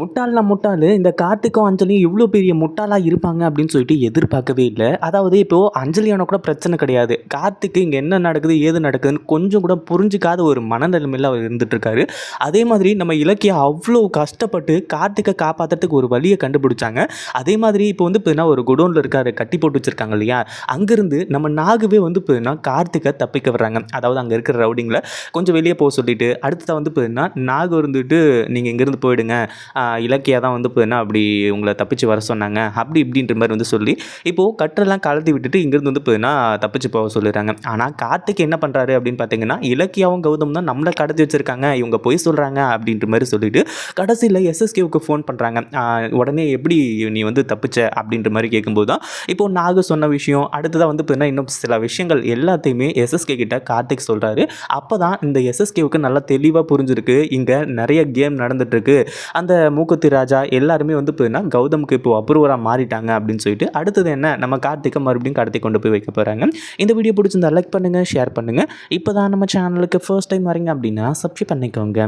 முட்டாள்னா முட்டாள் இந்த கார்த்திக்கும் அஞ்சலியும் இவ்வளோ பெரிய முட்டாளாக இருப்பாங்க அப்படின்னு சொல்லிட்டு எதிர்பார்க்கவே இல்லை. அதாவது இப்போது அஞ்சலியான கூட பிரச்சனை கிடையாது. கார்த்திக்கு இங்கே என்ன நடக்குது ஏது நடக்குதுன்னு கொஞ்சம் கூட புரிஞ்சிக்காத ஒரு மனநிலைமையில் அவர் இருந்துட்டுருக்காரு. அதே மாதிரி நம்ம இலக்கியம் அவ்வளோ கஷ்டப்பட்டு கார்த்திக்கை காப்பாற்றுறதுக்கு ஒரு வழியை கண்டுபிடிச்சாங்க. அதே மாதிரி இப்போ வந்து பார்த்தீங்கன்னா ஒரு குடோனில் இருக்காரு கட்டி போட்டு வச்சுருக்காங்க இல்லையா? அங்கேருந்து நம்ம நாகுவே வந்து பார்த்தீங்கன்னா கார்த்திக்கை தப்பிக்க வர்றாங்க. அதாவது அங்கே இருக்கிற ரவுடிங்கில் கொஞ்சம் வெளியே போக சொல்லிட்டு அடுத்ததாக வந்து பார்த்தீங்கன்னா நாகு இருந்துட்டு நீங்கள் இங்கேருந்து போயிடுங்க. இலக்கியா தான் வந்து என்ன அப்படி உங்களை தப்பிச்சு வர சொன்னாங்க. அப்படி இப்படின்ற மாதிரி வந்து சொல்லி இப்போது கட்டெல்லாம் கலத்தி விட்டுட்டு இங்கேருந்து வந்து போதுன்னா தப்பிச்சு போக சொல்லிடுறாங்க ஆனால் கார்த்திக் என்ன பண்ணுறாரு அப்படின்னு பார்த்தீங்கன்னா இலக்கியாவும் கௌதம் தான் நம்மளை கடத்தி வச்சுருக்காங்க. இவங்க போய் சொல்கிறாங்க அப்படின்ற மாதிரி சொல்லிட்டு கடைசியில் எஸ்எஸ்கேவுக்கு ஃபோன் பண்ணுறாங்க உடனே எப்படி நீ வந்து தப்பிச்ச அப்படின்ற மாதிரி கேட்கும்போது தான் இப்போ நாகு சொன்ன விஷயம் அடுத்ததாக வந்து பார்த்தீங்கன்னா இன்னும் சில விஷயங்கள் எல்லாத்தையுமே எஸ்எஸ்கே கிட்ட கார்த்திக் சொல்கிறாரு அப்போ தான் இந்த எஸ்எஸ்கேவுக்கு நல்லா தெளிவாக புரிஞ்சிருக்கு. இங்கே நிறைய கேம் நடந்துட்டுருக்கு அந்த மூக்குத்தி ராஜா எல்லாருமே வந்து பார்த்தீங்கன்னா கௌதமுக்கு இப்போ அப்ரூவராக மாறிட்டாங்க அப்படின்னு சொல்லிட்டு அடுத்தது என்ன நம்ம கார்த்திகை மறுபடியும் கடத்தி கொண்டு போய் வைக்க போகிறாங்க இந்த வீடியோ பிடிச்சிருந்தா லைக் பண்ணுங்கள் ஷேர் பண்ணுங்கள் இப்போ தான் நம்ம சேனலுக்கு ஃபர்ஸ்ட் டைம் வரீங்க அப்படின்னா சப்ஸ்கிரைப் பண்ணிக்கோங்க.